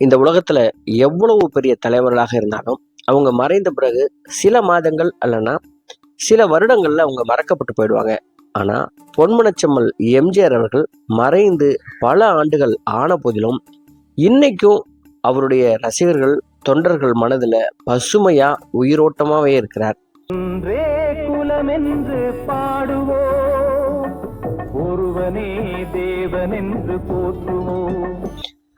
இந்த உலகத்துல எவ்வளவு பெரிய தலைவர்களாக இருந்தாலும் அவங்க மறைந்த பிறகு சில மாதங்கள் அல்லனா சில வருடங்கள்ல அவங்க மறக்கப்பட்டு போயிடுவாங்க. ஆனா பொன்மனச்செம்மல் எம்ஜிஆர் அவர்கள் மறைந்து பல ஆண்டுகள் ஆன போதிலும் இன்னைக்கும் அவருடைய ரசிகர்கள் தொண்டர்கள் மனதுல பசுமையா உயிரோட்டமாவே இருக்கிறார். குலமென்று பாடுவோம் ஒருவனே தேவனென்று போற்றுவோம்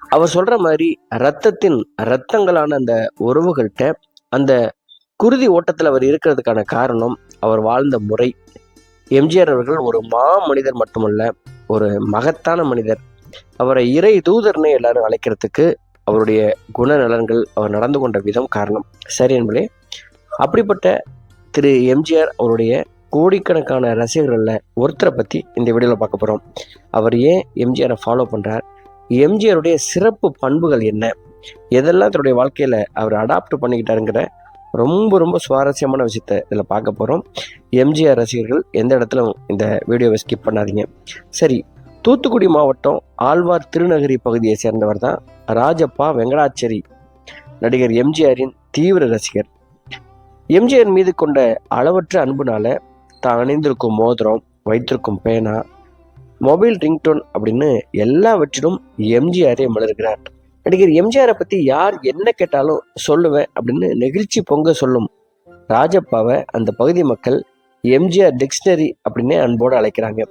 அவர் சொல்ற மாதிரி ரத்தத்தின் ரத்தங்களான அந்த உறவுகள்கிட்ட அந்த குருதி ஓட்டத்தில் அவர் இருக்கிறதுக்கான காரணம் அவர் வாழ்ந்த முறை. எம்ஜிஆர் அவர்கள் ஒரு மா மனிதர் மட்டுமல்ல ஒரு மகத்தான மனிதர். அவரை இறை தூதர்னு எல்லாரும் அழைக்கிறதுக்கு அவருடைய குணநலன்கள் அவர் நடந்து கொண்ட விதம் காரணம். சரி என்பதே அப்படிப்பட்ட திரு எம்ஜிஆர் அவருடைய கோடிக்கணக்கான ரசிகர்களில் ஒருத்தரை பற்றி இந்த வீடியோவில் பார்க்க போகிறோம் அவர் ஏன் எம்ஜிஆரை ஃபாலோ பண்ணுறார் எம்ஜிஆருடைய சிறப்பு பண்புகள் என்ன? எதெல்லாம் தன்னுடைய வாழ்க்கையில் அவர் அடாப்ட் பண்ணிக்கிட்டாருங்கிற ரொம்ப ரொம்ப சுவாரஸ்யமான விஷயத்த இதில் பார்க்க போகிறோம் எம்ஜிஆர் ரசிகர்கள் எந்த இடத்துல இந்த வீடியோவை ஸ்கிப் பண்ணாதீங்க. சரி தூத்துக்குடி மாவட்டம் ஆழ்வார் திருநகரி பகுதியை சேர்ந்தவர் தான் ராஜப்பா வெங்கடாச்சேரி நடிகர் எம்ஜிஆரின் தீவிர ரசிகர். எம்ஜிஆர் மீது கொண்ட அளவற்ற அன்புனால தான் அணிந்திருக்கும் மோதிரம் வைத்திருக்கும் பேனா மொபைல் ரிங்டோன் அப்படின்னு எல்லாவற்றிலும் எம்ஜிஆரே மலர்கிறார். நடிகர் எம்ஜிஆரை பற்றி யார் என்ன கேட்டாலும் சொல்லுவேன் அப்படின்னு நெகிழ்ச்சி பொங்க சொல்லும் ராஜப்பாவை அந்த பகுதி மக்கள் எம்ஜிஆர் டிக்ஷனரி அப்படின்னே அன்போடு அழைக்கிறாங்க.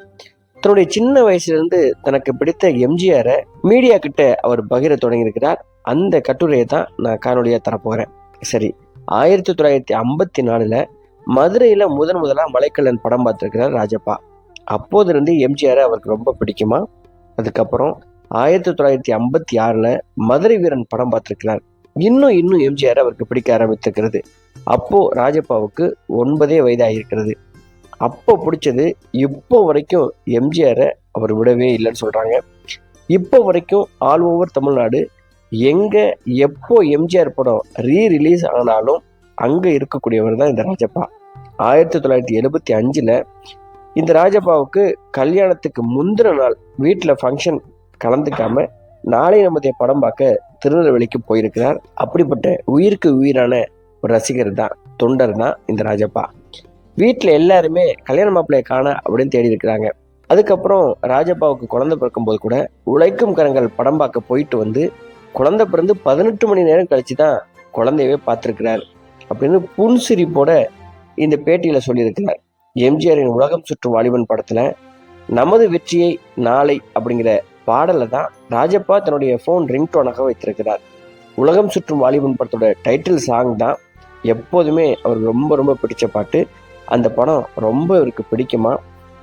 தன்னுடைய சின்ன வயசுலேருந்து தனக்கு பிடித்த எம்ஜிஆரை மீடியா கிட்ட அவர் பகிர தொடங்கியிருக்கிறார். அந்த கட்டுரையை தான் நான் காணொலியாக தரப்போகிறேன் சரி ஆயிரத்தி தொள்ளாயிரத்தி ஐம்பத்தி நாலில் மதுரையில் முதன் முதலாக மலைக்கல்லன் படம் பார்த்துருக்கிறார் ராஜப்பா. அப்போதிருந்து எம்ஜிஆரை அவருக்கு ரொம்ப பிடிக்குமா? அதுக்கப்புறம் ஆயிரத்தி தொள்ளாயிரத்தி ஐம்பத்தி ஆறில் மதுரை வீரன் படம் பார்த்துருக்கிறார். இன்னும் இன்னும் எம்ஜிஆர் அவருக்கு பிடிக்க ஆரம்பித்திருக்கிறது. அப்போது ராஜப்பாவுக்கு ஒன்பதே வயதாகிருக்கிறது அப்போ பிடிச்சது இப்போ வரைக்கும் எம்ஜிஆரை அவர் விடவே இல்லைன்னு சொல்கிறாங்க இப்போ வரைக்கும் ஆல் ஓவர் தமிழ்நாடு எங்கே எப்போ எம்ஜிஆர் படம் ரீ ரிலீஸ் ஆனாலும் அங்கே இருக்கக்கூடியவர் தான் இந்த ராஜப்பா. ஆயிரத்தி தொள்ளாயிரத்தி எழுபத்தி அஞ்சில் இந்த ராஜப்பாவுக்கு கல்யாணத்துக்கு முந்தின நாள் வீட்டில் ஃபங்க்ஷன் கலந்துக்காம நாளை நமது படம் பார்க்க திருநெல்வேலிக்கு போயிருக்கிறார். அப்படிப்பட்ட உயிருக்கு உயிரான ஒரு ரசிகர் தான் தொண்டர் தான் இந்த ராஜப்பா. வீட்டில் எல்லாருமே கல்யாண மாப்பிள்ளையை காண அப்படின்னு தேடி இருக்கிறாங்க. அதுக்கப்புறம் ராஜப்பாவுக்கு குழந்தை பிறக்கும்போது கூட உழைக்கும் கரங்கள் படம் பார்க்க போயிட்டு வந்து குழந்தை பிறந்து பதினெட்டு மணி நேரம் கழிச்சு தான் குழந்தையவே பார்த்துருக்கிறார் அப்படின்னு புன்சிரிப்போட இந்த பேட்டியில் சொல்லியிருக்கிறார். எம்ஜிஆரின் உலகம் சுற்றும் வாலிபன் படத்தில் நமது வெற்றியை நாளை அப்படிங்கிற பாடலை தான் ராஜப்பா தன்னுடைய ஃபோன் ரிங்டோனாக வைத்திருக்கிறார். உலகம் சுற்றும் வாலிபன் படத்தோட டைட்டில் சாங் தான் எப்போதுமே அவர் ரொம்ப ரொம்ப பிடிச்ச பாட்டு. அந்த படம் ரொம்ப இவருக்கு பிடிக்குமா?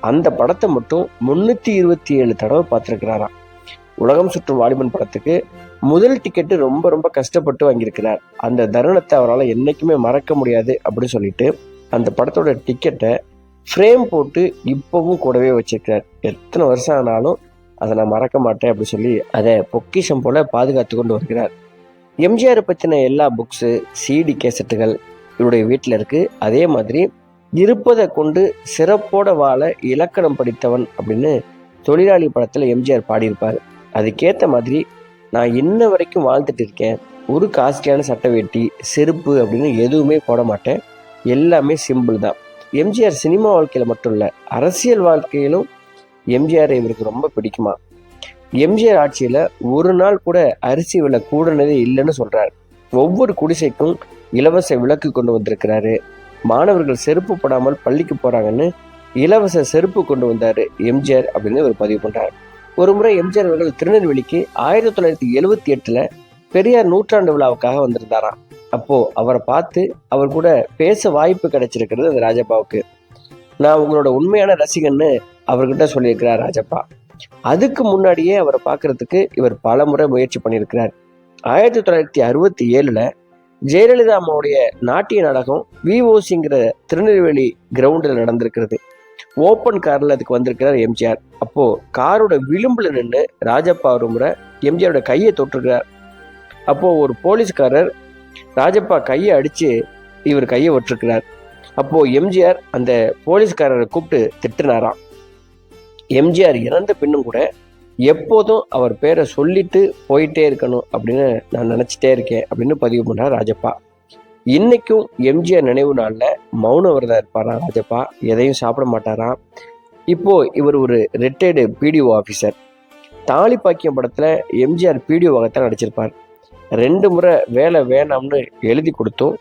அந்த படத்தை மட்டும் முன்னூற்றி இருபத்தி ஏழு தடவை பார்த்துருக்கிறாராம். உலகம் சுற்றும் வாலிபன் படத்துக்கு முதல் டிக்கெட்டு ரொம்ப ரொம்ப கஷ்டப்பட்டு வாங்கியிருக்கிறார். அந்த தருணத்தை அவரால் என்றைக்குமே மறக்க முடியாது அப்படின்னு சொல்லிட்டு அந்த படத்தோட டிக்கெட்டை ஃப்ரேம் போட்டு இப்போவும் கூடவே வச்சுருக்கார். எத்தனை வருஷம் ஆனாலும் அதை நான் மறக்க மாட்டேன் அப்படி சொல்லி அதை பொக்கிஷம் போல பாதுகாத்து கொண்டு வருகிறார். எம்ஜிஆரை பற்றின எல்லா புக்ஸு சிடி கேசட்டுகள் இவருடைய வீட்டில் இருக்குது அதே மாதிரி இருப்பதை கொண்டு சிறப்போட வாழ இலக்கணம் படித்தவன் அப்படின்னு தொழிலாளி படத்தில் எம்ஜிஆர் பாடியிருப்பார். அதுக்கேற்ற மாதிரி நான் இன்ன வரைக்கும் வாழ்ந்துட்டு இருக்கேன். ஒரு காஸ்ட்லியான சட்டை வேட்டி செருப்பு அப்படின்னு எதுவுமே போட மாட்டேன். எல்லாமே சிம்பிள் தான். எம்ஜிஆர் சினிமா வாழ்க்கையில் மட்டும் இல்லை அரசியல் வாழ்க்கையிலும் எம்ஜிஆர் இவருக்கு ரொம்ப பிடிக்குமா? எம்ஜிஆர் ஆட்சியில் ஒரு நாள் கூட அரிசி விலை கூடுனதே இல்லைன்னு சொல்கிறார் ஒவ்வொரு குடிசைக்கும் இலவச விளக்கு கொண்டு வந்திருக்கிறாரு. மாணவர்கள் செருப்பு போடாமல் பள்ளிக்கு போகிறாங்கன்னு இலவச செருப்பு கொண்டு வந்தார் எம்ஜிஆர் அப்படின்னு ஒரு பதிவு பண்ணுறார் ஒரு முறை எம்ஜிஆர் அவர்கள் திருநெல்வேலிக்கு ஆயிரத்தி தொள்ளாயிரத்தி எழுவத்தி எட்டில் பெரியார் நூற்றாண்டு விழாவுக்காக வந்திருந்தாராம். அப்போ அவரை பார்த்து அவர் கூட பேச வாய்ப்பு கிடைச்சிருக்கிறது அந்த ராஜப்பாவுக்கு. நான் உங்களோட உண்மையான ரசிகன்னு அவர்கிட்ட சொல்லியிருக்கிறார் ராஜப்பா. அதுக்கு முன்னாடியே அவரை பார்க்கறதுக்கு இவர் பல முறை முயற்சி பண்ணியிருக்கிறார். ஆயிரத்தி தொள்ளாயிரத்தி அறுபத்தி ஏழுல ஜெயலலிதா அம்மாவுடைய நாட்டிய நாடகம் விஓசிங்கிற திருநெல்வேலி கிரவுண்டில் நடந்திருக்கிறது. ஓப்பன் காரில் அதுக்கு வந்திருக்கிறார் எம்ஜிஆர். அப்போ காரோட விளிம்புல நின்று ராஜப்பா ஒரு முறை எம்ஜிஆரோட கையை தொட்டிருக்கிறார். அப்போது ஒரு போலீஸ்காரர் ராஜப்பா கையை அடித்து இவர் கையை விட்டுருக்கிறார். அப்போது எம்ஜிஆர் அந்த போலீஸ்காரரை கூப்பிட்டு திட்டினாராம். எம்ஜிஆர் இறந்த பின்னும் கூட எப்போதும் அவர் பேரை சொல்லிட்டு போயிட்டே இருக்கணும் அப்படின்னு நான் நினச்சிட்டே இருக்கேன் அப்படின்னு பதிவு பண்ணார் ராஜப்பா. இன்னைக்கும் எம்ஜிஆர் நினைவு நாளில் மௌன விரதம் இருப்பாராம் ராஜப்பா? எதையும் சாப்பிட மாட்டாராம். இப்போ இவர் ஒரு ரிட்டையர்டு பிடிஓ ஆஃபீஸர் தாலிப்பாக்கியம் படத்தில் எம்ஜிஆர் பிடிஓ பிடிஓவாகத்தான் நடிச்சிருப்பார். ரெண்டு முறை வேலை வேணாம்னு எழுதி கொடுத்தும்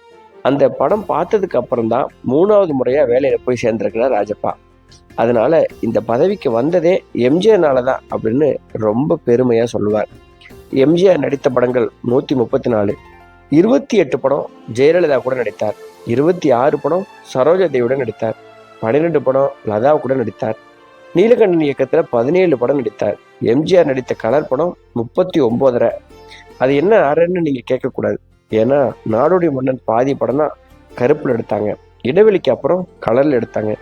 அந்த படம் பார்த்ததுக்கு அப்புறம் தான் மூணாவது முறையாக வேலையில் போய் சேர்ந்துருக்கிறார் ராஜப்பா. அதனால இந்த பதவிக்கு வந்ததே எம்ஜிஆர்னால தான் அப்படின்னு ரொம்ப பெருமையாக சொல்லுவார். எம்ஜிஆர் நடித்த படங்கள் நூற்றி முப்பத்தி நாலு இருபத்தி எட்டு படம் ஜெயலலிதா கூட நடித்தார். இருபத்தி ஆறு படம் சரோஜாதேவியுடன் நடித்தார். பன்னிரெண்டு படம் லதா கூட நடித்தார். நீலகண்டன் இயக்கத்தில் பதினேழு படம் நடித்தார். எம்ஜிஆர் நடித்த கலர் படம் முப்பத்தி ஒம்போதரை அது என்ன அறன்னு நீங்கள் கேட்கக்கூடாது. ஏன்னா நாடோடி மன்னன் பாதி படம் தான் கருப்பில் எடுத்தாங்க. இடைவெளிக்கு அப்புறம் கலரில் எடுத்தாங்க.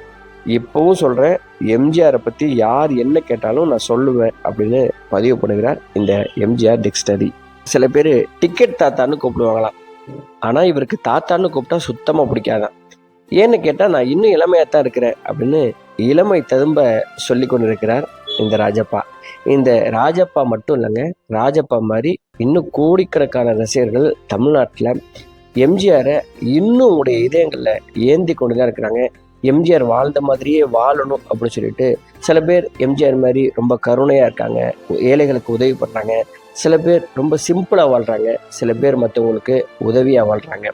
இப்போவும் சொல்கிறேன் எம்ஜிஆரை பற்றி யார் என்ன கேட்டாலும் நான் சொல்லுவேன் அப்படின்னு பதிவு பண்ணுகிறார் இந்த எம்ஜிஆர் டிக்ஸ்டரி சில பேர் டிக்கெட் தாத்தான்னு கூப்பிடுவாங்களாம். ஆனால் இவருக்கு தாத்தான்னு கூப்பிட்டா சுத்தமாக பிடிக்காதான் ஏன்னு கேட்டால் நான் இன்னும் இளமையாக தான் இருக்கிறேன் அப்படின்னு இளமை ததும்ப சொல்லி கொண்டிருக்கிறார் இந்த ராஜப்பா. இந்த ராஜப்பா மட்டும் இல்லைங்க ராஜப்பா மாதிரி இன்னும் கோடிக்கணக்கான ரசிகர்கள் தமிழ்நாட்டில் எம்ஜிஆரை இன்னும் உடைய இதயங்களில் ஏந்தி கொண்டு தான் இருக்கிறாங்க. எம்ஜிஆர் வாழ்ந்த மாதிரியே வாழணும் அப்படின்னு சொல்லிட்டு சில பேர் எம்ஜிஆர் மாதிரி ரொம்ப கருணையாக இருக்காங்க ஏழைகளுக்கு உதவி பண்ணுறாங்க சில பேர் ரொம்ப சிம்பிளாக வாழ்கிறாங்க சில பேர் மற்றவங்களுக்கு உதவியாக வாழ்கிறாங்க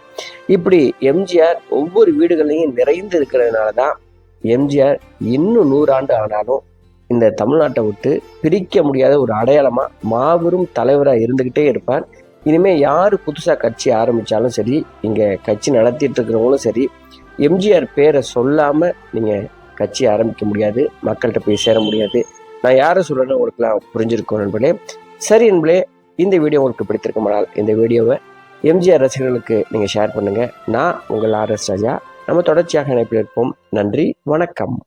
இப்படி எம்ஜிஆர் ஒவ்வொரு வீடுகளையும் நிறைந்து இருக்கிறதுனால தான் எம்ஜிஆர் இன்னும் நூறாண்டு ஆனாலும் இந்த தமிழ்நாட்டை விட்டு பிரிக்க முடியாத ஒரு அடையாளமாக மாபெரும் தலைவராக இருந்துக்கிட்டே இருப்பார். இனிமேல் யார் புதுசாக கட்சி ஆரம்பித்தாலும் சரி இங்கே கட்சி நடத்திட்டு இருக்கிறவங்களும் சரி எம்ஜிஆர் பேரை சொல்லாமல் நீங்கள் கட்சி ஆரம்பிக்க முடியாது மக்கள்கிட்ட போய் சேர முடியாது. நான் யாரை சொல்கிறேன்னு உங்களுக்குலாம் புரிஞ்சிருக்கோம் நண்பர்களே. சரி நண்பர்களே இந்த வீடியோ உங்களுக்கு பிடித்திருக்குமானால் இந்த வீடியோவை எம்ஜிஆர் ரசிகர்களுக்கு நீங்கள் ஷேர் பண்ணுங்கள் நான் உங்கள் ஆர்எஸ் ராஜா. நம்ம தொடர்ச்சியாக இணைப்பில் இருப்போம். நன்றி வணக்கம்.